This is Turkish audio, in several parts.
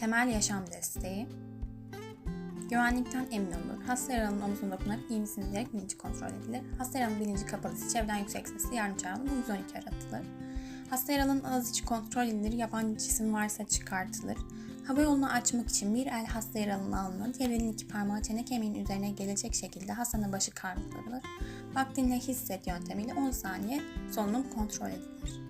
Temel yaşam desteği. Güvenlikten emin olunur. Hasta yaranın omzuna dokunarak iyi misiniz diyerek bilinci kontrol edilir. Hasta yaranın bilinci kapalısı, çevreden yüksek sesli yardım çağrılır, 112 aratılır. Hasta yaralının ağız içi kontrol edilir, yabancı cisim varsa çıkartılır. Hava yolunu açmak için bir el hasta yaralının alnına, diğer elin iki parmağı çene kemiğinin üzerine gelecek şekilde hastanın başı kaldırılır. Vaktinle hisset yöntemiyle 10 saniye solunum kontrol edilir.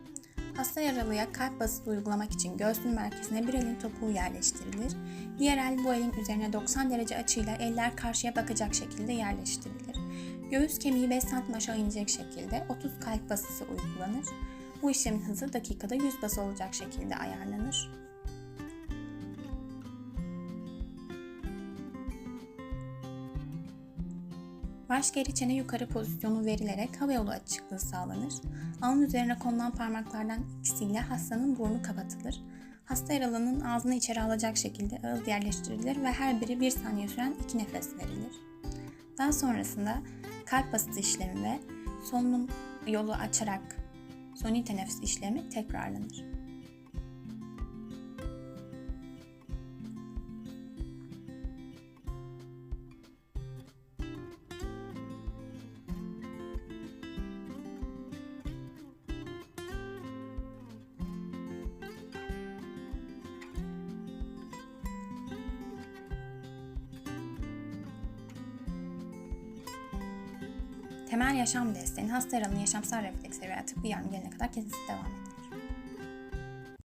Hasta yaralıya kalp basısı uygulamak için göğsün merkezine bir elin topuğu yerleştirilir. Diğer el bu elin üzerine 90 derece açıyla eller karşıya bakacak şekilde yerleştirilir. Göğüs kemiği 5 cm aşağı inecek şekilde 30 kalp basısı uygulanır. Bu işlemin hızı dakikada 100 bası olacak şekilde ayarlanır. Baş geri çene yukarı pozisyonu verilerek hava yolu açıklığı sağlanır. Alın üzerine konulan parmaklardan ikisiyle hastanın burnu kapatılır. Hasta yaralının ağzını içeri alacak şekilde ağız yerleştirilir ve her biri bir saniye süren iki nefes verilir. Daha sonrasında kalp basıtı işlemi ve solunum yolu açarak suni teneffüs işlemi tekrarlanır. Temel yaşam desteğinin hasta yaralının yaşamsal refleksleri veya tıbbi yardım gelene kadar kesintisiz devam eder.